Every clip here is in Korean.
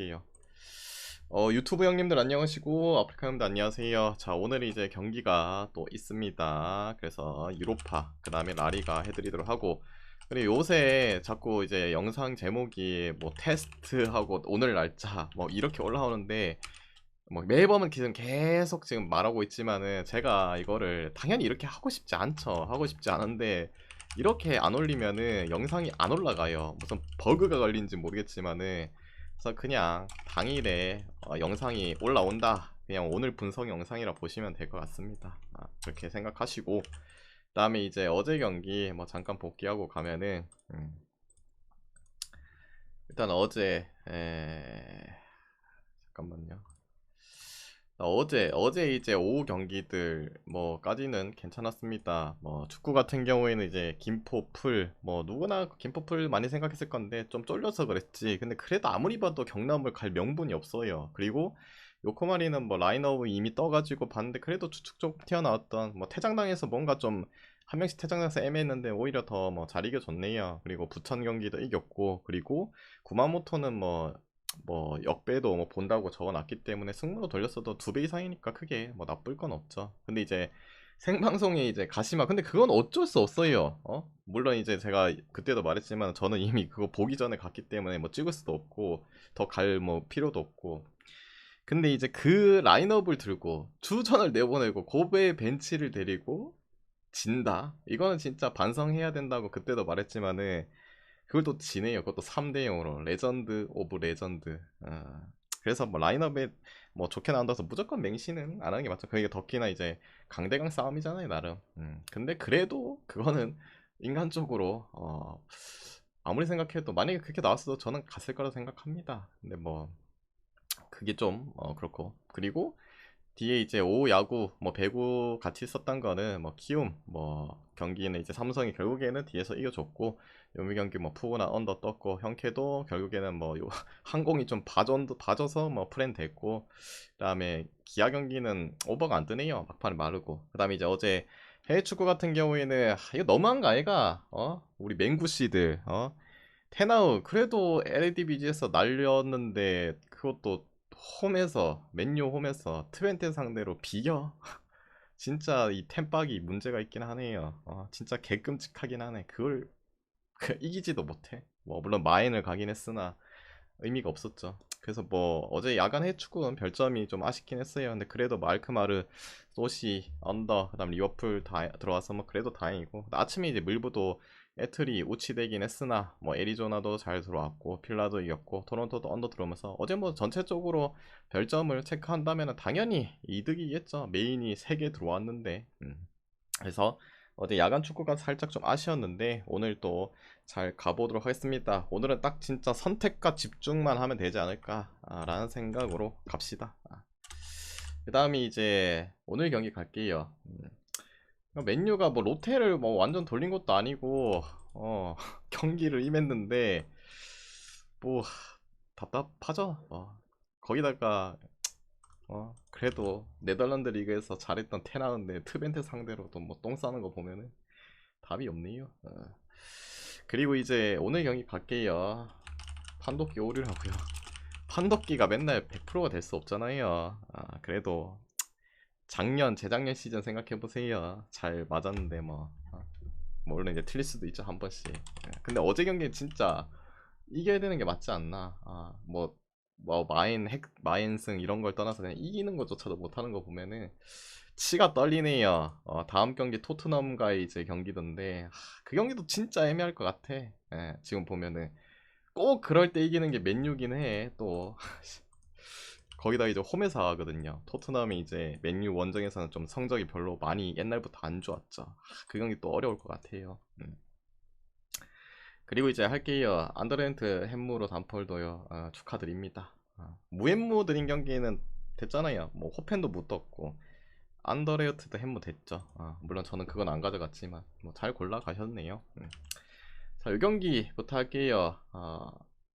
해요. 어, 유튜브 형님들 안녕하시고 아프리카 형님들 안녕하세요. 자 오늘 이제 경기가 또 있습니다. 그래서 유로파 그 다음에 라리가 해드리도록 하고 그리고 요새 자꾸 이제 영상 제목이 뭐 테스트하고 오늘 날짜 뭐 이렇게 올라오는데 뭐 매번 지금 계속 지금 말하고 있지만은 제가 이거를 당연히 이렇게 하고 싶지 않죠. 하고 싶지 않은데 이렇게 안 올리면은 영상이 안 올라가요. 무슨 버그가 걸린지 모르겠지만은 그래서 그냥 당일에 어, 영상이 올라온다. 그냥 오늘 분석 영상이라 보시면 될 것 같습니다. 아, 그렇게 생각하시고 그 다음에 이제 어제 경기 뭐 잠깐 복귀하고 가면은 음, 일단 어제 에... 잠깐만요. 어제 어제 이제 오후 경기들 뭐까지는 괜찮았습니다. 뭐 축구 같은 경우에는 이제 김포 풀 뭐 누구나 김포 풀 많이 생각했을 건데 좀 쫄려서 그랬지. 근데 그래도 아무리 봐도 경남을 갈 명분이 없어요. 그리고 요코마리는 뭐 라인업을 이미 떠가지고 봤는데 그래도 추측 좀 튀어나왔던 뭐 퇴장당해서 뭔가 좀 한 명씩 퇴장당해서 애매했는데 오히려 더 뭐 잘 이겨줬네요. 그리고 부천 경기도 이겼고 그리고 구마모토는 뭐 뭐 역배도 뭐 본다고 적어놨기 때문에 승부로 돌렸어도 두 배 이상이니까 크게 뭐 나쁠 건 없죠. 근데 이제 생방송에 이제 가시마 근데 그건 어쩔 수 없어요. 어? 물론 이제 제가 그때도 말했지만 저는 이미 그거 보기 전에 갔기 때문에 뭐 찍을 수도 없고 더 갈 뭐 필요도 없고 근데 이제 그 라인업을 들고 주전을 내보내고 고베 벤치를 데리고 진다. 이거는 진짜 반성해야 된다고 그때도 말했지만은 그걸 또 지네요. 그것도 3대 0으로 레전드 오브 레전드. 어. 그래서 뭐 라인업에 뭐 좋게 나온다서 무조건 맹신은 안 하는 게 맞죠. 그게 덕기나 이제 강대강 싸움이잖아요, 나름. 음. 근데 그래도 그거는 인간적으로 어 아무리 생각해도 만약에 그렇게 나왔어도 저는 갔을 거라 생각합니다. 근데 뭐 그게 좀 어 그렇고 그리고 뒤에 이제 오 야구 뭐 배구 같이 썼던 거는 뭐 키움 뭐 경기는 이제 삼성이 결국에는 뒤에서 이겨줬고 요미 경기 뭐 푸구나 언더 떴고 형캐도 결국에는 뭐요 항공이 좀 봐전 봐져서 뭐 프렌 됐고 그다음에 기아 경기는 오버가 안 뜨네요 막판에 마르고. 그다음에 이제 어제 해외 축구 같은 경우에는 하, 이거 너무한 거 아이가? 어? 우리 맹구씨들 어? 테나우 그래도 LADBG에서 날렸는데 그것도 홈에서 맨유 홈에서 트웬테 상대로 비겨? 진짜 이 템박이 문제가 있긴 하네요. 어, 진짜 개끔찍하긴 하네. 그걸 그 이기지도 못해. 뭐 물론 마인을 가긴 했으나 의미가 없었죠. 그래서 뭐 어제 야간 해축은 별점이 좀 아쉽긴 했어요. 근데 그래도 마르크마르 소시 언더 그 다음 리버풀 다 들어와서 뭐 그래도 다행이고. 아침에 이제 물부도 애틀이 우치되긴 했으나 뭐 애리조나도 잘 들어왔고 필라도 이겼고 토론토도 언더 들어오면서 어제 뭐 전체적으로 별점을 체크한다면 당연히 이득이겠죠 메인이 3개 들어왔는데 음. 그래서 어제 야간 축구가 살짝 좀 아쉬웠는데 오늘 또 잘 가보도록 하겠습니다 오늘은 딱 진짜 선택과 집중만 하면 되지 않을까 라는 생각으로 갑시다 아. 그 다음에 이제 오늘 경기 갈게요 음. 맨유가 뭐 로테를 뭐 완전 돌린 것도 아니고 어 경기를 임했는데 뭐 답답하죠 어. 거기다가 어 그래도 네덜란드 리그에서 잘했던 테나운데 트벤트 상대로도 뭐 똥 싸는 거 보면은 답이 없네요 어. 그리고 이제 오늘 경기 갈게요 판독기 오류라고요 판독기가 맨날 100%가 될 수 없잖아요 아 그래도 작년 재작년 시즌 생각해 보세요. 잘 맞았는데 뭐, 어. 뭐 물론 이제 틀릴 수도 있죠 한 번씩. 예. 근데 어제 경기는 진짜 이겨야 되는 게 맞지 않나. 아, 뭐, 뭐 마인 핵 마인승 이런 걸 떠나서 그냥 이기는 것조차도 못하는 거 보면은 치가 떨리네요. 어, 다음 경기 토트넘과의 이제 경기던데 하, 그 경기도 진짜 애매할 것 같아. 예, 지금 보면은 꼭 그럴 때 이기는 게 맨유긴 해. 또 거기다 이제 홈에서 하거든요. 토트넘이 이제 맨유 원정에서는 좀 성적이 별로 많이 옛날부터 안 좋았죠. 그 경기 또 어려울 것 같아요. 음. 그리고 이제 할게요. 안더렌트 햄무로 단폴도요. 어, 축하드립니다. 어, 무햄무 드린 경기는 됐잖아요. 뭐 호펜도 못 떴고 안더레어트도 햄무 됐죠. 어, 물론 저는 그건 안 가져갔지만 뭐 잘 골라 가셨네요. 음. 자, 이 경기부터 할게요. 어,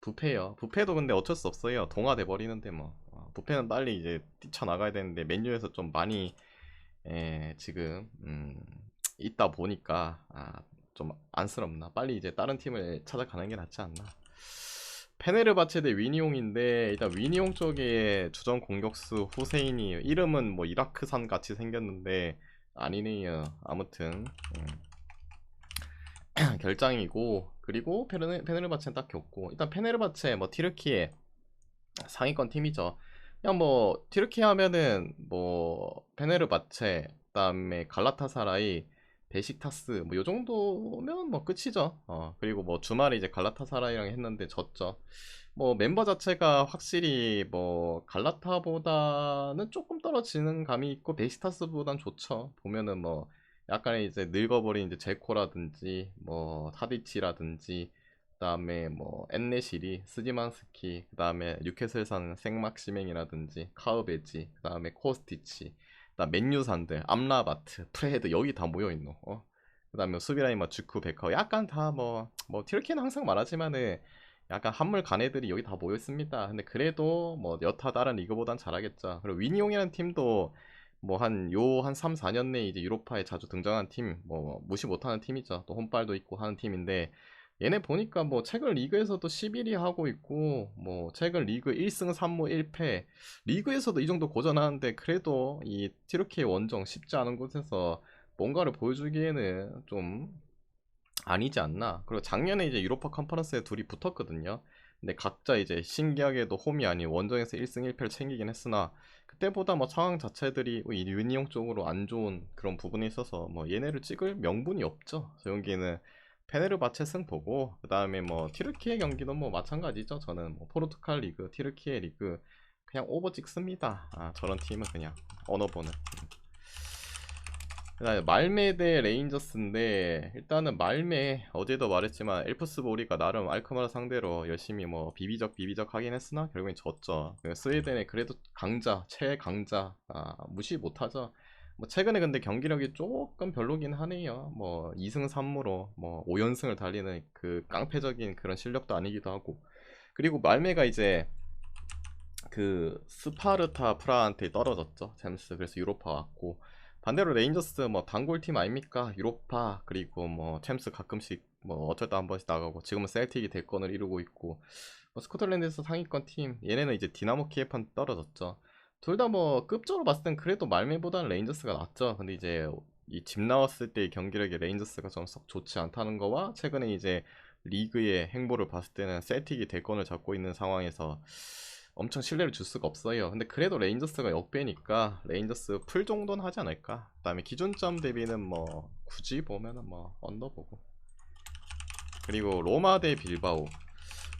부패요. 부패도 근데 어쩔 수 없어요. 동화돼 버리는데 뭐. 부패는 빨리 이제 뛰쳐나가야 되는데 맨유에서 좀 많이 에, 지금 음, 있다 보니까 아, 좀 안쓰럽나 빨리 이제 다른 팀을 찾아가는 게 낫지 않나 페네르바체 대 위니옹인데 일단 위니옹 쪽에 주전 공격수 후세인이 이름은 뭐 이라크산 같이 생겼는데 아니네요. 아무튼 음. 결장이고 그리고 페르, 페네르바체는 딱히 없고 일단 페네르바체 뭐 티르키에 상위권 팀이죠. 그냥 뭐 티르키 하면은 뭐 페네르바체 그다음에 갈라타사라이 베식타스 뭐 요 정도면 뭐 끝이죠. 어 그리고 뭐 주말에 이제 갈라타사라이랑 했는데 졌죠. 뭐 멤버 자체가 확실히 뭐 갈라타보다는 조금 떨어지는 감이 있고 베식타스보단 좋죠. 보면은 뭐 약간 이제 늙어버린 이제 제코라든지 뭐 타디치라든지 그다음에 뭐 엔네시리, 스지만스키, 그다음에 뉴캐슬 사는 생막시맹이라든지 카우베지, 그다음에 코스티치, 그다음 맨유산들, 암라바트, 프레드 여기 다 모여 있노. 어? 그다음에 수비라인 뭐 주쿠, 베커 약간 다 뭐뭐 티르키는 항상 말하지만은 약간 한물 간 애들이 여기 다 모여 있습니다. 근데 그래도 뭐 여타 다른 리그보단 잘하겠죠. 그리고 위니용이라는 팀도 뭐 한요한 3, 4년 내에 이제 유로파에 자주 등장한 팀, 뭐 무시 못하는 팀이죠. 또 홈빨도 있고 하는 팀인데 얘네 보니까 뭐 최근 리그에서도 11위 하고 있고 뭐 최근 리그 1승 3무 1패. 리그에서도 이 정도 고전하는데 그래도 이 티르키의 원정 쉽지 않은 곳에서 뭔가를 보여주기에는 좀 아니지 않나. 그리고 작년에 이제 유로파 컨퍼런스에 둘이 붙었거든요. 근데 각자 이제 신기하게도 홈이 아닌 원정에서 1승 1패를 챙기긴 했으나 그때보다 뭐 상황 자체들이 이 유니용 쪽으로 안 좋은 그런 부분이 있어서 뭐 얘네를 찍을 명분이 없죠 저 경기는 페네르바체 승 보고 그 다음에 뭐 티르키의 경기도 뭐 마찬가지죠. 저는 뭐 포르투갈 리그, 티르키의 리그 그냥 오버 찍습니다. 아 저런 팀은 그냥 언어보는. 말메 대 레인저스인데 일단은 말메 어제도 말했지만 엘프스 보리가 나름 알크마르 상대로 열심히 뭐 비비적 비비적 하긴 했으나 결국엔 졌죠. 스웨덴의 그래도 강자 최강자 아, 무시 못하죠. 뭐 최근에 근데 경기력이 조금 별로긴 하네요. 뭐 2승 3무로 뭐 5연승을 달리는 그 깡패적인 그런 실력도 아니기도 하고. 그리고 말메가 이제 그 스파르타 프라한테 떨어졌죠. 잼스. 그래서 유로파 왔고 반대로 레인저스 뭐 단골팀 아닙니까? 유로파 그리고 뭐 챔스 가끔씩 뭐때한 번씩 나가고 지금은 셀틱이 대권을 이루고 있고 뭐 스코틀랜드에서 상위권 팀 얘네는 이제 디나모 키에판 떨어졌죠. 둘 다 뭐 급적으로 봤을 땐 그래도 말메보다는 레인저스가 낫죠. 근데 이제 이 집 나왔을 때의 경기력이 레인저스가 좀 썩 좋지 않다는 거와 최근에 이제 리그의 행보를 봤을 때는 셀틱이 대권을 잡고 있는 상황에서 엄청 신뢰를 줄 수가 없어요. 근데 그래도 레인저스가 역배니까 레인저스 풀 정도는 하지 않을까. 그 다음에 기준점 대비는 뭐 굳이 보면은 뭐 언더보고. 그리고 로마 대 빌바오.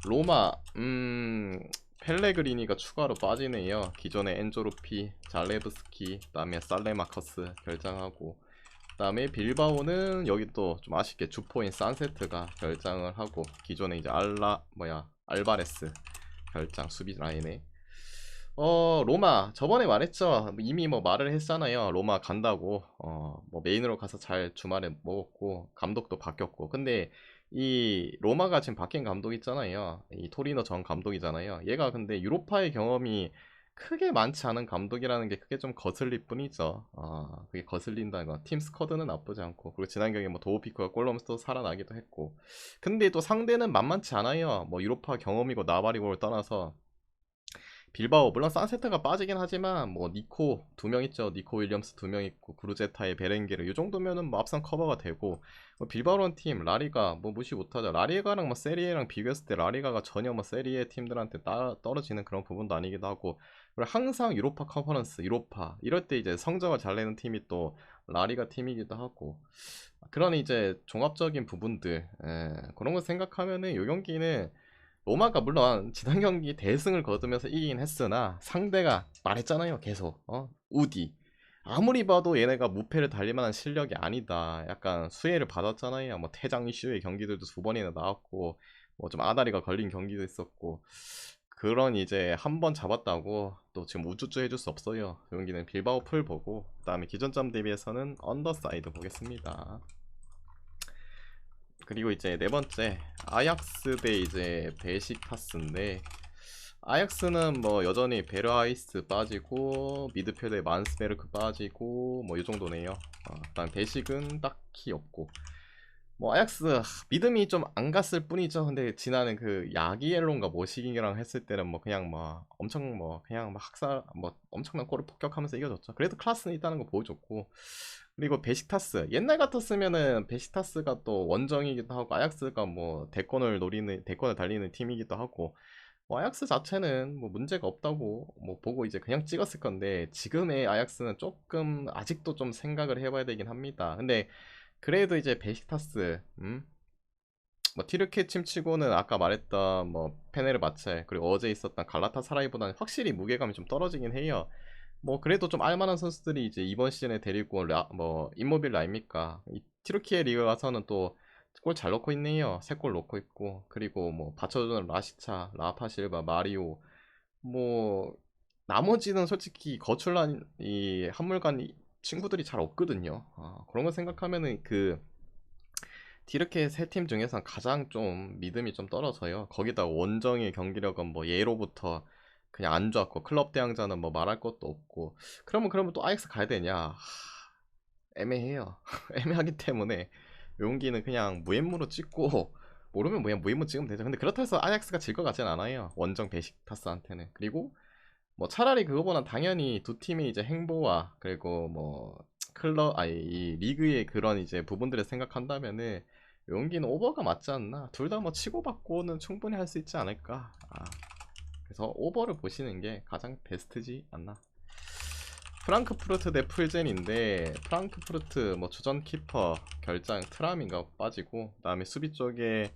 로마 음 펠레그리니가 추가로 빠지네요. 기존의 엔조르피, 잘레브스키, 그 다음에 살레마커스 결장하고 그 다음에 빌바오는 여기 또 좀 아쉽게 주포인 산세트가 결장을 하고 기존에 이제 알라 뭐야 알바레스 결장 수비 라인에. 어 로마 저번에 말했죠. 이미 뭐 말을 했잖아요. 로마 간다고. 어 뭐 메인으로 가서 잘 주말에 먹었고 감독도 바뀌었고. 근데 이 로마가 지금 바뀐 감독 있잖아요. 이 토리노 전 감독이잖아요. 얘가 근데 유로파의 경험이 크게 많지 않은 감독이라는 게 크게 좀 거슬릴 뿐이죠. 어 그게 거슬린다는 거 팀 스쿼드는 나쁘지 않고 그리고 지난 경기에 뭐 도우피크가 골 넣으면서 또 살아나기도 했고. 근데 또 상대는 만만치 않아요. 뭐 유로파 경험이고 나발이고를 떠나서 빌바오 물론 산세트가 빠지긴 하지만 뭐 니코 두 명 있죠. 니코 윌리엄스 두 명 있고 구르제타의 베렌게르 이 정도면은 뭐 앞선 커버가 되고 뭐 빌바오런 팀 라리가 뭐 무시 못하죠. 라리가랑 뭐 세리에랑 비교했을 때 라리가가 전혀 뭐 세리에 팀들한테 따, 떨어지는 그런 부분도 아니기도 하고 항상 유로파 컨퍼런스 유로파 이럴 때 이제 성적을 잘 내는 팀이 또 라리가 팀이기도 하고 그런 이제 종합적인 부분들 에, 그런 거 생각하면은 이 경기는 로마가 물론 지난 경기 대승을 거두면서 이기긴 했으나 상대가 말했잖아요 계속. 어? 우디. 아무리 봐도 얘네가 무패를 달릴 만한 실력이 아니다. 약간 수혜를 받았잖아요. 뭐 퇴장 이슈의 경기들도 두 번이나 나왔고 뭐 좀 아다리가 걸린 경기도 있었고. 그런 이제 한 번 잡았다고 또 지금 우쭈쭈 해줄 수 없어요. 그 경기는 빌바오 풀 보고 그 다음에 기존점 대비해서는 언더사이드 보겠습니다 그리고 이제 네 번째 아약스 대 이제 베시타스인데 아약스는 뭐 여전히 베르하이스 빠지고 미드필더에 만스베르크 빠지고 뭐 이 정도네요. 어, 일단 베식은 딱히 없고 뭐 아약스 하, 믿음이 좀 안 갔을 뿐이죠. 근데 지난해 그 야기엘론가 모시기랑 했을 때는 뭐 그냥 뭐 엄청 뭐 그냥 막 학살 뭐 엄청난 골을 폭격하면서 이겨줬죠. 그래도 클래스는 있다는 거 보여줬고 그리고 베시타스 옛날 같았으면은 베시타스가 또 원정이기도 하고 아약스가 뭐 대권을 노리는 대권을 달리는 팀이기도 하고 뭐 아약스 자체는 뭐 문제가 없다고 뭐 보고 이제 그냥 찍었을 건데 지금의 아약스는 조금 아직도 좀 생각을 해봐야 되긴 합니다. 근데 그래도 이제 베시타스 음? 뭐 티르케 침치고는 아까 말했던 뭐 페네르바체 그리고 어제 있었던 갈라타사라이보다는 확실히 무게감이 좀 떨어지긴 해요. 뭐 그래도 좀 알만한 선수들이 이제 이번 시즌에 데리고 온 라, 뭐 인모빌 아닙니까? 이 티르키예 리그 가서는 또 골 잘 넣고 있네요. 세 골 넣고 있고 그리고 뭐 받쳐주는 라시차, 라파실바, 마리오 뭐 나머지는 솔직히 거출난 이 한물간 이 친구들이 잘 없거든요. 아, 그런 거 생각하면은 그 디르케 세 팀 중에서 가장 좀 믿음이 좀 떨어져요. 거기다 원정의 경기력은 뭐 예로부터 그냥 안 좋았고 클럽 대항자는 뭐 말할 것도 없고 그러면 그러면 또 아이엑스 가야 되냐? 하, 애매해요. 애매하기 때문에 용기는 그냥 무엠무로 찍고 모르면 그냥 무엠무 찍으면 되죠. 근데 그렇다 해서 아이엑스가 질 것 같진 않아요. 원정 베식타스한테는. 그리고 뭐 차라리 그거보단 당연히 두 팀이 이제 행보와 그리고 뭐 클럽 아니 이 리그의 그런 이제 부분들을 생각한다면은 용기는 오버가 맞지 않나? 둘 다 뭐 치고받고는 충분히 할 수 있지 않을까? 아, 그래서 오버를 보시는 게 가장 베스트지 않나? 프랑크푸르트 대 풀젠인데 프랑크푸르트 뭐 주전 키퍼 결장 트람인가 빠지고 그다음에 수비 쪽에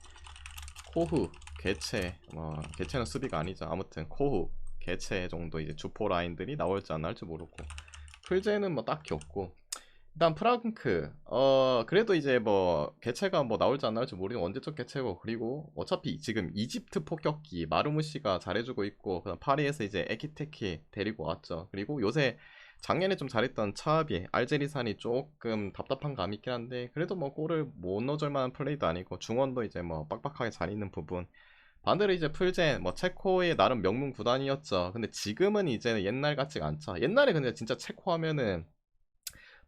코후 개체 뭐 개체는 수비가 아니죠. 아무튼 코후 개체 정도 이제 주포 라인들이 나올지 안 나올지 모르고 풀제는 뭐 딱히 없고 일단 프랑크 어 그래도 이제 뭐 개체가 뭐 나올지 안 나올지 모르는 언제적 개체고 그리고 어차피 지금 이집트 폭격기 마르무시가 잘해주고 있고 그다음 파리에서 이제 에키테키 데리고 왔죠. 그리고 요새 작년에 좀 잘했던 차비 알제리산이 조금 답답한 감이 있긴 한데 그래도 뭐 골을 못 넣어줄 만한 플레이도 아니고 중원도 이제 뭐 빡빡하게 잘 있는 부분 반대로 이제 풀젠 뭐 체코의 나름 명문 구단이었죠. 근데 지금은 이제 옛날 같지가 않죠. 옛날에 근데 진짜 체코 하면은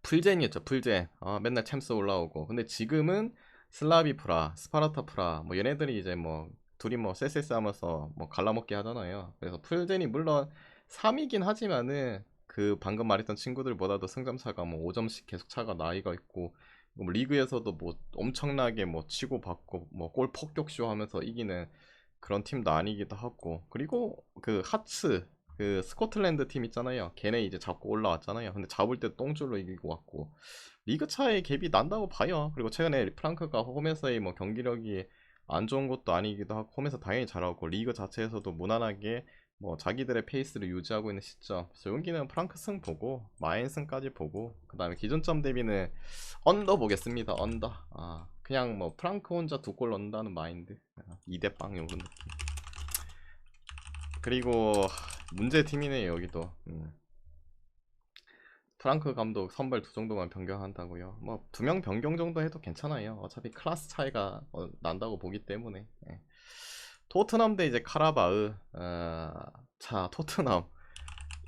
풀젠이었죠. 풀젠. 아, 맨날 챔스 올라오고. 근데 지금은 슬라비 프라, 스파르타 프라 뭐 얘네들이 이제 뭐 둘이 뭐 쎄쎄쎄 하면서 뭐 갈라먹기 하잖아요. 그래서 풀젠이 물론 3위긴 하지만은 그 방금 말했던 친구들보다도 승점차가 뭐 5점씩 계속 차가 나이가 있고 뭐 리그에서도 뭐 엄청나게 뭐 치고 받고 뭐 골 폭격쇼 하면서 이기는 그런 팀도 아니기도 하고. 그리고 그 하츠 그 스코틀랜드 팀 있잖아요. 걔네 이제 잡고 올라왔잖아요. 근데 잡을 때 똥줄로 이기고 왔고. 리그 차에 갭이 난다고 봐요. 그리고 최근에 프랑크가 홈에서의 뭐 경기력이 안 좋은 것도 아니기도 하고 홈에서 당연히 잘하고 리그 자체에서도 무난하게 뭐 자기들의 페이스를 유지하고 있는 시점. 그래서 여기는 프랑크 승 보고 마인 승까지 보고 그 다음에 기준점 대비는 언더 보겠습니다 언더. 아 그냥 뭐 프랑크 혼자 두 골 넣는다는 마인드. 2대 빵 이런 느낌. 그리고 문제 팀이네요 여기도. 음. 프랑크 감독 선발 두 정도만 변경한다고요? 뭐 두 명 변경 정도 해도 괜찮아요. 어차피 클래스 차이가 어, 난다고 보기 때문에. 예. 토트넘 대 이제 카라바흐 어, 자 토트넘.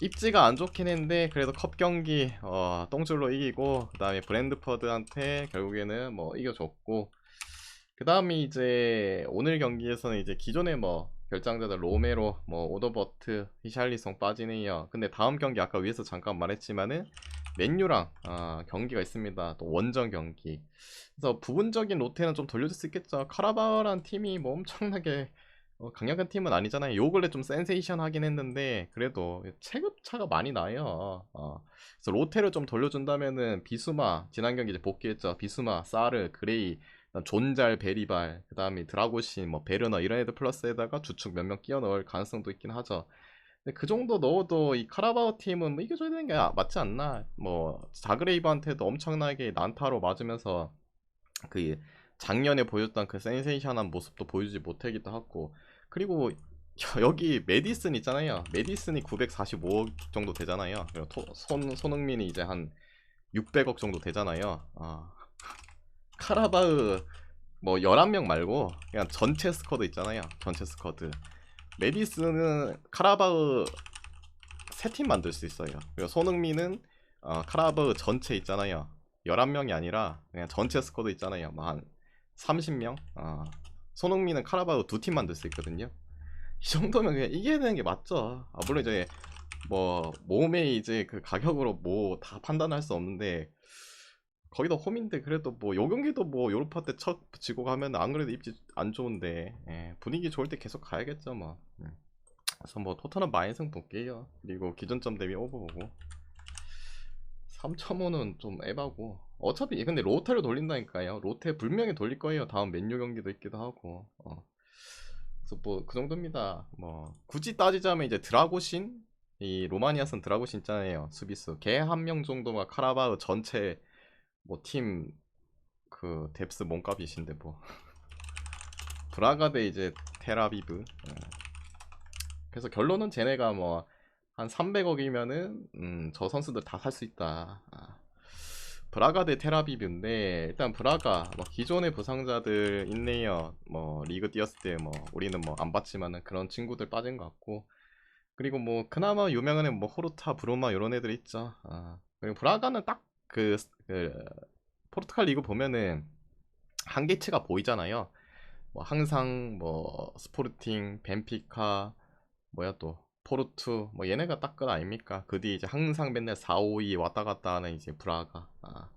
입지가 안 좋긴 했는데 그래도 컵 경기 어, 똥줄로 이기고 그 다음에 브랜드퍼드한테 결국에는 뭐 이겨줬고 그 다음에 이제 오늘 경기에서는 이제 기존의 뭐 결장자들 로메로 뭐 오더버트 히샬리송 빠지네요. 근데 다음 경기 아까 위에서 잠깐 말했지만은 맨유랑 아, 경기가 있습니다. 또 원정 경기. 그래서 부분적인 로테는 좀 돌려줄 수 있겠죠. 카라바흐란 팀이 뭐 엄청나게 어, 강력한 팀은 아니잖아요. 요 근래 좀 센세이션 하긴 했는데 그래도 체급차가 많이 나요. 어. 그래서 로테를 좀 돌려준다면은 비수마 지난 경기 이제 복귀했죠. 비수마, 사르, 그레이, 존잘, 베리발, 그 다음에 드라고신, 뭐 베르너 이런 애들 플러스에다가 주축 몇 명 끼워 넣을 가능성도 있긴 하죠. 근데 그 정도 넣어도 이 카라바오 팀은 뭐 이겨줘야 되는 게 맞지 않나? 뭐 자그레이브한테도 엄청나게 난타로 맞으면서 그 작년에 보였던 그 센세이션한 모습도 보여주지 못하기도 하고 그리고 여기 메디슨 있잖아요. 메디슨이 945억 정도 되잖아요. 토, 손, 손흥민이 이제 한 600억 정도 되잖아요. 아. 카라바흐 뭐 11명 말고 그냥 전체 스쿼드 있잖아요. 전체 스쿼드. 메디슨은 카라바흐 세 팀 만들 수 있어요. 그리고 손흥민은 어, 카라바흐 전체 있잖아요. 11명이 아니라 그냥 전체 스쿼드 있잖아요. 뭐 한 30명. 아. 손흥민은 카라바오 두 팀 만들 수 있거든요. 이 정도면 그냥 이겨야 되는 게 맞죠. 아, 물론 이제 뭐 몸에 이제 그 가격으로 뭐 다 판단할 수 없는데 거기도 홈인데 그래도 뭐 요 경기도 뭐 요로파 때 첫 지고 가면 안 그래도 입지 안 좋은데 예, 분위기 좋을 때 계속 가야겠죠 뭐. 음. 그래서 뭐 토트넘 마인승 볼게요. 그리고 기존점 대비 오버 보고 3.5는 좀 에바고 어차피 근데 로테로 돌린다니까요. 로테 분명히 돌릴 거예요. 다음 맨유 경기도 있기도 하고. 어. 그래서 뭐 그 정도입니다. 뭐 굳이 따지자면 이제 드라고신 이 로마니아선 드라고신 있잖아요. 수비수 걔 한 명 정도가 카라바흐 전체 뭐 팀 그 뎁스 몸값이신데 뭐 브라가 대 이제 테라비브. 예. 그래서 결론은 쟤네가 뭐 한 300억이면은 음, 저 선수들 다 살 수 있다. 아. 브라가 대 테라비브인데 일단 브라가 뭐 기존의 부상자들 있네요. 뭐 리그 뛰었을 때 뭐 우리는 뭐 안 봤지만은 그런 친구들 빠진 것 같고 그리고 뭐 그나마 유명한 애뭐 호르타, 브로마 이런 애들 있죠. 아. 그리고 브라가는 딱그 그 포르투갈 리그 보면은 한계치가 보이잖아요. 뭐 항상 뭐 스포르팅, 벤피카 뭐야 또 포르투 뭐 얘네가 딱끝 아닙니까? 그 뒤에 이제 항상 맨날 4, 5, 2 왔다 갔다 하는 이제 브라가. 아.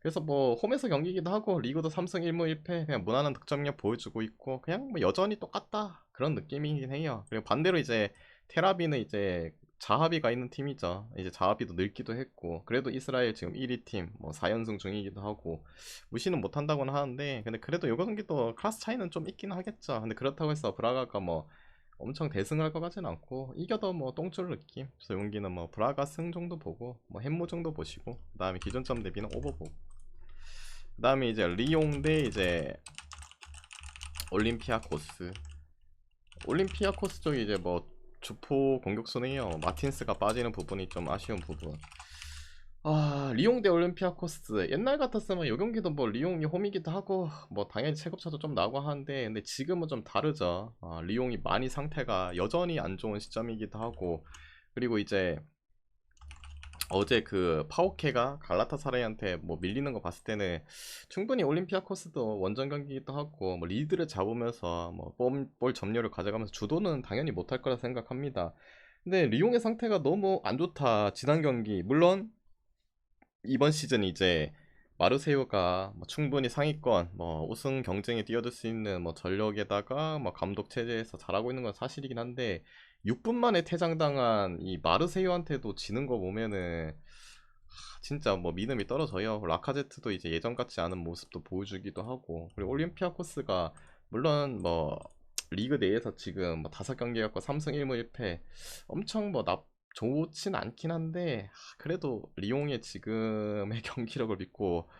그래서 뭐 홈에서 경기기도 하고 리그도 3승 1무 1패 그냥 무난한 득점력 보여주고 있고 그냥 뭐 여전히 똑같다 그런 느낌이긴 해요. 그리고 반대로 이제 테라비는 이제 자하비가 있는 팀이죠. 이제 자하비도 늙기도 했고 그래도 이스라엘 지금 1위 팀뭐 4연승 중이기도 하고 무시는 못한다고는 하는데 근데 그래도 요 경기도 클래스 차이는 좀 있긴 하겠죠. 근데 그렇다고 해서 브라가가 뭐 엄청 대승할 것 같진 않고 이겨도 뭐 똥줄 느낌. 그래서 용기는 뭐 브라가 승 정도 보고 뭐 햄무 정도 보시고 그 다음에 기존점 대비는 오버 보고 그 다음에 이제 리옹 대 이제 올림피아 코스 올림피아 코스 쪽이 이제 뭐 주포 공격수네요. 마틴스가 빠지는 부분이 좀 아쉬운 부분. 아 리옹 대 올림피아코스. 옛날 같았으면 요 경기도 뭐 리옹이 홈이기도 하고 뭐 당연히 체급차도 좀 나고 하는데 근데 지금은 좀 다르죠. 아, 리옹이 많이 상태가 여전히 안 좋은 시점이기도 하고 그리고 이제 어제 그 파오케가 갈라타사라이한테 뭐 밀리는 거 봤을 때는 충분히 올림피아코스도 원정 경기기도 하고 뭐 리드를 잡으면서 뭐볼 점유율을 가져가면서 주도는 당연히 못할 거라 생각합니다. 근데 리옹의 상태가 너무 안 좋다 지난 경기. 물론 이번 시즌 이제 마르세유가 뭐 충분히 상위권 뭐 우승 경쟁에 뛰어들 수 있는 뭐 전력에다가 뭐 감독 체제에서 잘하고 있는 건 사실이긴 한데 6분 만에 퇴장당한 이 마르세유한테도 지는 거 보면은 하, 진짜 뭐 믿음이 떨어져요. 라카제트도 이제 예전 같지 않은 모습도 보여주기도 하고 그리고 올림피아코스가 물론 뭐 리그 내에서 지금 뭐 다섯 경기 갖고 3승 1무 1패 엄청 뭐 나, 좋진 않긴 한데 하, 그래도 리옹의 지금의 경기력을 믿고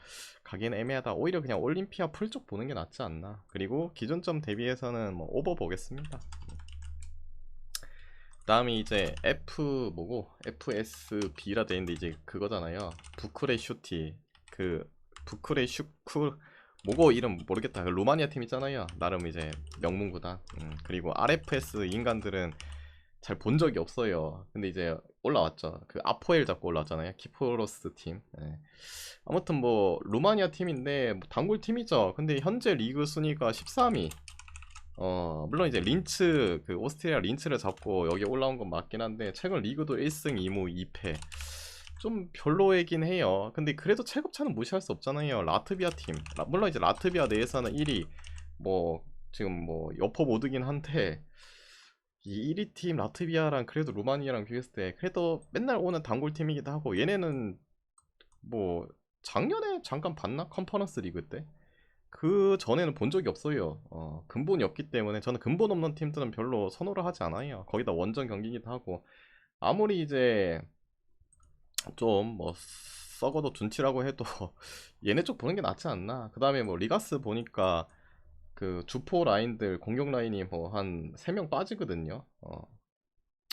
가기는 애매하다. 오히려 그냥 올림피아 풀 쪽 보는 게 낫지 않나. 그리고 기존점 대비해서는 뭐 오버 보겠습니다. 다음이 이제 F 뭐고 FSB라 돼 있는데 이제 그거잖아요. 부크레 슈티 그 부크레 슈쿠 뭐고 이름 모르겠다. 그 로마니아 팀 있잖아요. 나름 이제 명문구단. 음, 그리고 RFS 인간들은 잘 본 적이 없어요. 근데 이제 올라왔죠. 그 아포엘 잡고 올라왔잖아요. 키포로스 팀. 예. 아무튼 뭐 루마니아 팀인데 뭐 단골 팀이죠. 근데 현재 리그 순위가 13위. 어 물론 이제 린츠 그 오스트리아 린츠를 잡고 여기 올라온 건 맞긴 한데 최근 리그도 1승 2무 2패. 좀 별로이긴 해요. 근데 그래도 체급차는 무시할 수 없잖아요. 라트비아 팀. 라- 물론 이제 라트비아 내에서는 1위 뭐 지금 뭐 여포 모드긴 한데 이 1위 팀 라트비아랑 그래도 루마니아랑 비교했을 때 그래도 맨날 오는 단골 팀이기도 하고 얘네는 뭐 작년에 잠깐 봤나? 컨퍼런스 리그 때? 그 전에는 본 적이 없어요. 어, 근본이 없기 때문에 저는 근본 없는 팀들은 별로 선호를 하지 않아요. 거기다 원정 경기기도 하고 아무리 이제 좀 뭐 썩어도 둔치라고 해도 얘네 쪽 보는 게 낫지 않나. 그 다음에 뭐 리가스 보니까 그 주포 라인들 공격 라인이 뭐 한 3명 빠지거든요. 어.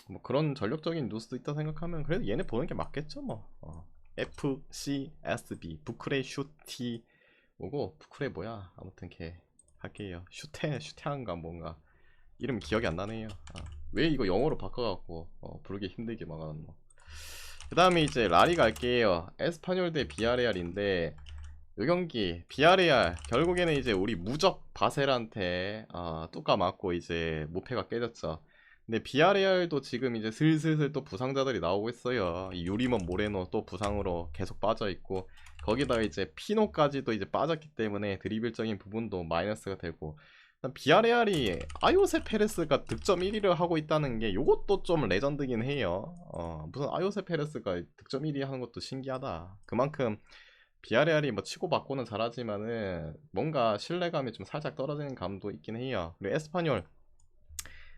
뭐 그런 전력적인 뉴스도 있다 생각하면 그래도 얘네 보는 게 맞겠죠 뭐. 어. FCSB 부크레 슈티 뭐고 부크레 뭐야 아무튼 걔 할게요 슈테 슈테한가 뭔가 이름 기억이 안 나네요 아, 왜 이거 영어로 바꿔갖고 어, 부르기 힘들게 막아놨노 그 다음에 이제 라리 갈게요 에스파뇰 대 비아레알인데 요 경기 비아레알 결국에는 이제 우리 무적 바셀한테 아, 뚜까 맞고 이제 무패가 깨졌죠. 근데 비아레알도 지금 이제 슬슬슬 또 부상자들이 나오고 있어요. 이 유리먼 모레노 또 부상으로 계속 빠져 있고 거기다가 이제 피노까지도 이제 빠졌기 때문에 드리블적인 부분도 마이너스가 되고 비아레알이 아요세 페레스가 득점 1위를 하고 있다는 게 요것도 좀 레전드긴 해요. 어, 무슨 아요세 페레스가 득점 1위 하는 것도 신기하다. 그만큼 비아레알이 뭐 치고 받고는 잘하지만은 뭔가 신뢰감이 좀 살짝 떨어지는 감도 있긴 해요. 그리고 에스파뇰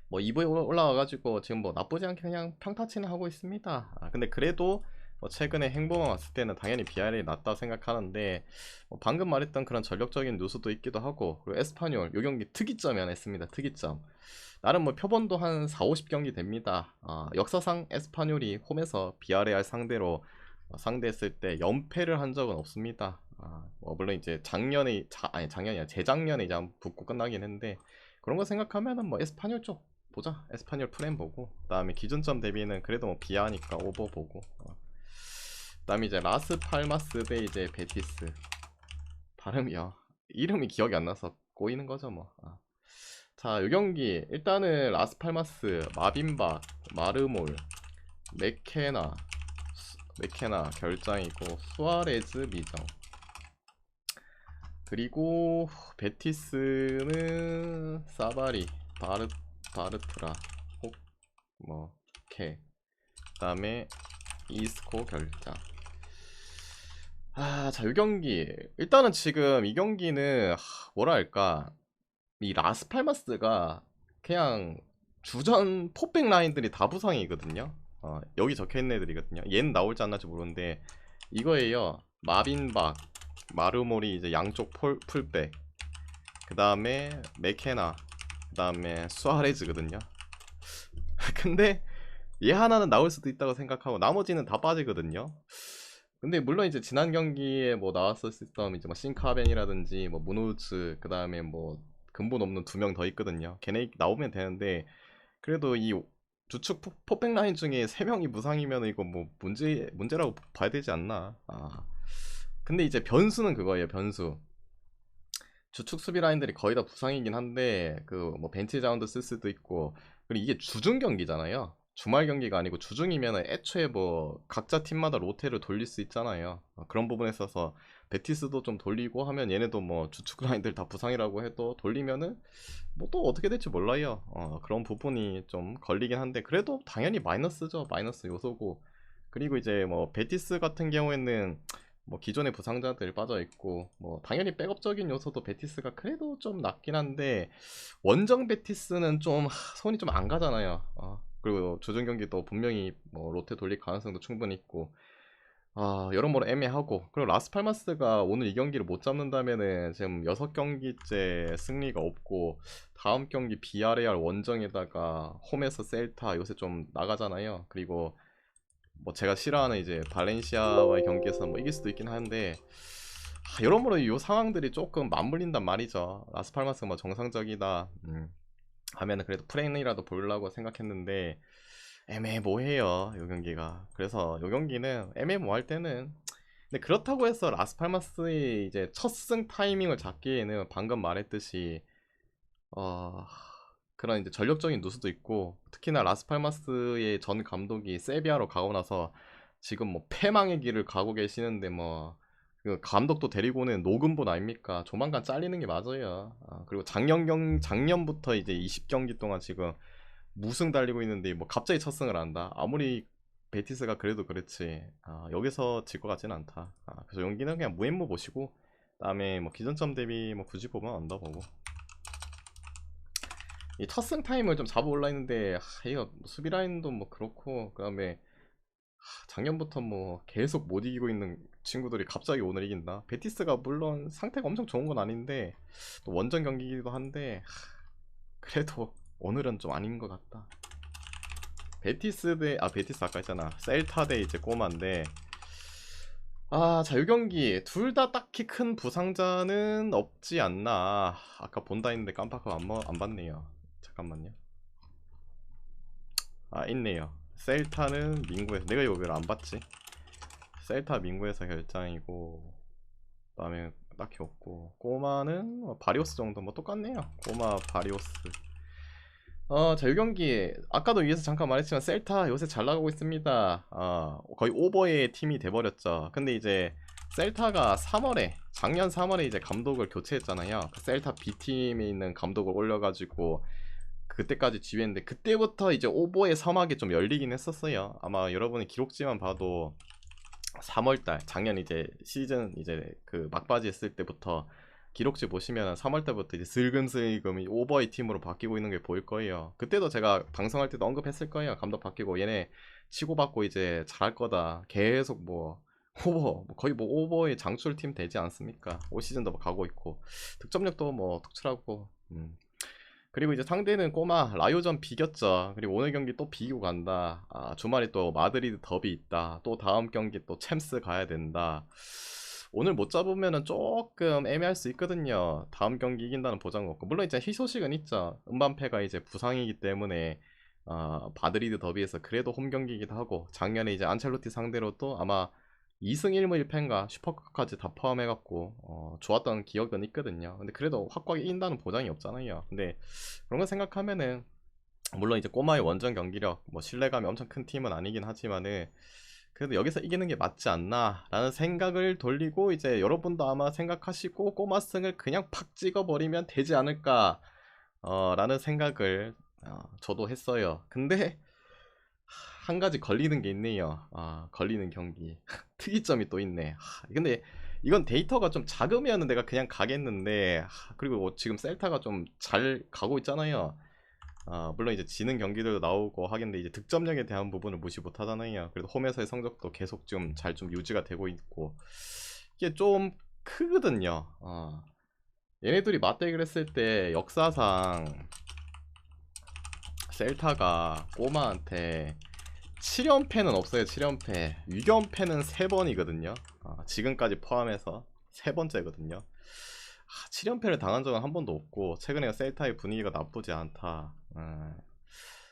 뭐 2부에 올라와가지고 지금 뭐 나쁘지 않게 그냥 평타치는 하고 있습니다. 아, 근데 그래도 뭐 최근에 행보만 왔을 때는 당연히 비아레알이 낫다 생각하는데 뭐 방금 말했던 그런 전력적인 누수도 있기도 하고 그리고 에스파뇰 요 경기 특이점이 하나 있습니다. 특이점. 나름 뭐 표본도 한 4, 50경기 됩니다. 아, 역사상 에스파뇰이 홈에서 비아레알 상대로 어, 상대했을 때 연패를 한 적은 없습니다. 아, 뭐 물론 이제 작년에 자, 아니 작년이 아니라 재작년에 이제 붙고 끝나긴 했는데 그런 거 생각하면은 뭐 에스파뇰 쪽 보자. 에스파뇰 프레임 보고 그다음에 기준점 대비는 그래도 뭐 비하니까 오버 보고 어. 그다음에 이제 라스 팔마스 대 이제 베티스 발음이요. 이름이 기억이 안 나서 꼬이는 거죠 뭐. 아. 자, 요 경기 일단은 라스 팔마스, 마빈바, 마르몰, 메케나, 수- 메케나 결장이고 수아레즈 미정. 그리고 베티스는 사바리, 바르 바르트라, 혹 뭐 케. 그 다음에 이스코 결장. 아, 자, 이 경기. 일단은 지금 이 경기는, 하, 뭐랄까. 이 라스팔마스가 그냥 주전 포백 라인들이 다 부상이거든요. 어, 여기 적혀 있는 애들이거든요. 얘는 나올지 안 나올지 모르는데, 이거예요. 마빈박, 마르몰이 이제 양쪽 폴, 풀백. 그 다음에 메케나, 그 다음에 수아레즈거든요. 근데 얘 하나는 나올 수도 있다고 생각하고 나머지는 다 빠지거든요. 근데 물론 이제 지난 경기에 뭐 나왔었던 이제 뭐 싱카벤이라든지 뭐 무누츠 그 다음에 뭐 근본 없는 두 명 더 있거든요. 걔네 나오면 되는데 그래도 이 주축 포- 포백 라인 중에 세 명이 무상이면 이거 뭐 문제 문제라고 봐야 되지 않나? 아. 근데 이제 변수는 그거예요. 변수. 주축 수비 라인들이 거의 다 부상이긴 한데 그 뭐 벤치 자운드 쓸 수도 있고 그리고 이게 주중 경기잖아요. 주말 경기가 아니고 주중이면 애초에 뭐 각자 팀마다 로테를 돌릴 수 있잖아요. 어, 그런 부분에 있어서 베티스도 좀 돌리고 하면 얘네도 뭐 주축 라인들 다 부상이라고 해도 돌리면은 뭐 또 어떻게 될지 몰라요. 어, 그런 부분이 좀 걸리긴 한데 그래도 당연히 마이너스죠. 마이너스 요소고 그리고 이제 뭐 베티스 같은 경우에는 뭐 기존의 부상자들 빠져 있고 뭐 당연히 백업적인 요소도 베티스가 그래도 좀 낮긴 한데 원정 베티스는 좀 하, 손이 좀 안 가잖아요. 어, 그리고 조정 경기도 분명히 뭐 로테 돌릴 가능성도 충분히 있고 아 여러모로 애매하고 그리고 라스팔마스가 오늘 이 경기를 못 잡는다면은 지금 6경기째 승리가 없고 다음 경기 비아레알 원정에다가 홈에서 셀타 요새 좀 나가잖아요. 그리고 뭐 제가 싫어하는 이제 발렌시아와의 경기에서 뭐 이길 수도 있긴 한데 아, 여러모로 이 상황들이 조금 맞물린단 말이죠. 라스팔마스가 뭐 정상적이다 음, 하면은 그래도 프레임이라도 보려고 생각했는데 애매모호해요. 이 경기가. 그래서 이 경기는 애매모호할 때는 근데 그렇다고 해서 라스팔마스의 이제 첫 승 타이밍을 잡기에는 방금 말했듯이 어 그런 이제 전력적인 누수도 있고 특히나 라스팔마스의 전 감독이 세비야로 가고 나서 지금 뭐 패망의 길을 가고 계시는데 뭐 그 감독도 데리고는 노근본 아닙니까? 조만간 잘리는 게 맞아요. 아, 그리고 작년 경 작년부터 이제 20경기 동안 지금 무승 달리고 있는데 뭐 갑자기 첫 승을 한다. 아무리 베티스가 그래도 그렇지. 아, 여기서 질 것 같지는 않다. 아, 그래서 연기는 그냥 무앤무 보시고 그다음에 뭐 기존점 대비 뭐 굳이 보면 언더 보고. 이 첫 승 타임을 좀 잡아 올라 있는데 하, 이거 뭐 수비 라인도 뭐 그렇고 그다음에 하, 작년부터 뭐 계속 못 이기고 있는 친구들이 갑자기 오늘 이긴다. 베티스가 물론 상태가 엄청 좋은 건 아닌데 또 원정 경기이기도 한데 하, 그래도 오늘은 좀 아닌 것 같다. 베티스 대, 아, 베티스 아까 했잖아. 셀타 대 이제 꼬마인데. 아, 자, 이 경기. 둘 다 딱히 큰 부상자는 없지 않나. 아까 본다 했는데 깜빡하고 안, 봐- 안 봤네요. 잠깐만요. 아, 있네요. 셀타는 민구에서. 내가 이거 왜 안 봤지? 셀타 민구에서 결장이고. 그다음에 딱히 없고 꼬마는 뭐 바리오스 정도 뭐 똑같네요. 꼬마 바리오스. 어, 자, 이 경기 아까도 위에서 잠깐 말했지만 셀타 요새 잘 나가고 있습니다. 어, 거의 오버의 팀이 돼버렸죠. 근데 이제 셀타가 3월에 작년 3월에 이제 감독을 교체했잖아요. 그 셀타 B 팀에 있는 감독을 올려가지고 그때까지 지휘했는데 그때부터 이제 오버의 서막이 좀 열리긴 했었어요. 아마 여러분이 기록지만 봐도 3월달 작년 이제 시즌 이제 그 막바지 했을 때부터 기록지 보시면 3월 때부터 이제 슬금슬금 이 오버의 팀으로 바뀌고 있는 게 보일 거예요. 그때도 제가 방송할 때도 언급했을 거예요. 감독 바뀌고 얘네 치고받고 이제 잘할 거다. 계속 뭐 오버 뭐 거의 뭐 오버의 장출 팀 되지 않습니까? 올 시즌도 뭐 가고 있고 득점력도 뭐 특출하고 음. 그리고 이제 상대는 꼬마 라요전 비겼죠. 그리고 오늘 경기 또 비기고 간다. 아, 주말에 또 마드리드 더비 있다. 또 다음 경기 또 챔스 가야 된다. 오늘 못 잡으면은 조금 애매할 수 있거든요. 다음 경기 이긴다는 보장은 없고 물론 이제 희소식은 있죠. 음반패가 이제 부상이기 때문에 어, 마드리드 더비에서 그래도 홈 경기이기도 하고 작년에 이제 안첼로티 상대로 또 아마 2승 1무 1패인가 슈퍼컵까지 다 포함해갖고 어, 좋았던 기억은 있거든요. 근데 그래도 확고하게 이긴다는 보장이 없잖아요. 근데 그런 거 생각하면은 물론 이제 꼬마의 원정 경기력 뭐 신뢰감이 엄청 큰 팀은 아니긴 하지만은 그래도 여기서 이기는 게 맞지 않나라는 생각을 돌리고 이제 여러분도 아마 생각하시고 꼬마 승을 그냥 팍 찍어버리면 되지 않을까 어, 라는 생각을 어, 저도 했어요. 근데 한 가지 걸리는 게 있네요. 아, 걸리는 경기. 특이점이 또 있네. 하, 근데 이건 데이터가 좀 작으면 내가 그냥 가겠는데 하, 그리고 뭐 지금 셀타가 좀 잘 가고 있잖아요. 아, 물론 이제 지는 경기들도 나오고 하겠는데 이제 득점력에 대한 부분을 무시 못 하잖아요. 그래도 홈에서의 성적도 계속 좀 잘 좀 유지가 되고 있고 이게 좀 크거든요. 어. 얘네들이 맞대결 했을 때 역사상 셀타가 꼬마한테 7연패는 없어요. 7연패. 6연패는 3번이거든요. 아, 지금까지 포함해서 세 번째거든요. 아, 7연패를 당한 적은 한 번도 없고 최근에 셀타의 분위기가 나쁘지 않다. 음.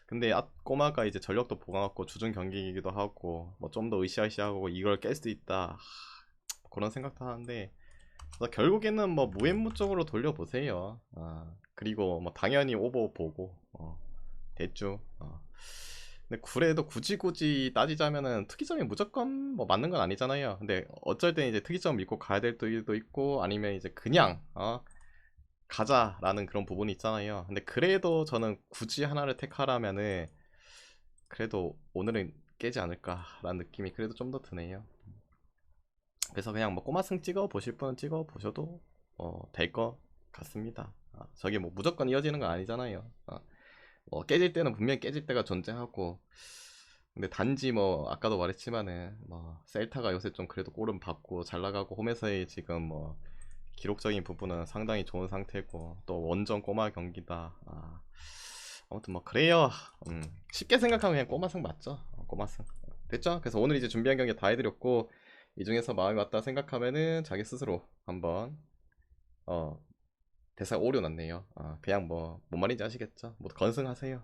근데 아, 꼬마가 이제 전력도 보강했고 주중 경기이기도 하고 뭐 좀 더 으쌰으쌰하고 이걸 깰 수 있다. 하, 그런 생각도 하는데 결국에는 뭐 무縁무 쪽으로 돌려보세요. 아, 그리고 뭐 당연히 오버 보고 어, 대충. 어. 근데 그래도 굳이 굳이 따지자면은 특이점이 무조건 뭐 맞는 건 아니잖아요. 근데 어쩔 땐 이제 특이점 믿고 가야 될 때도 있고 아니면 이제 그냥 어 가자라는 그런 부분이 있잖아요. 근데 그래도 저는 굳이 하나를 택하라면은 그래도 오늘은 깨지 않을까라는 느낌이 그래도 좀 더 드네요. 그래서 그냥 뭐 꼬마승 찍어 보실 분은 찍어 보셔도 어, 될 것 같습니다. 아, 저게 뭐 무조건 이어지는 건 아니잖아요. 아, 뭐 깨질 때는 분명히 깨질 때가 존재하고 근데 단지 뭐 아까도 말했지만은 뭐 셀타가 요새 좀 그래도 골은 받고 잘 나가고 홈에서의 지금 뭐 기록적인 부분은 상당히 좋은 상태고 또 원정 꼬마 경기다. 아, 아무튼 뭐 그래요. 음, 쉽게 생각하면 그냥 꼬마승 맞죠? 어, 꼬마승 됐죠? 그래서 오늘 이제 준비한 경기 다 해드렸고 이 중에서 마음이 맞다 생각하면은 자기 스스로 한번 어 대사 오류 났네요. 아, 그냥 뭐 뭔 말인지 아시겠죠? 뭐 건승하세요.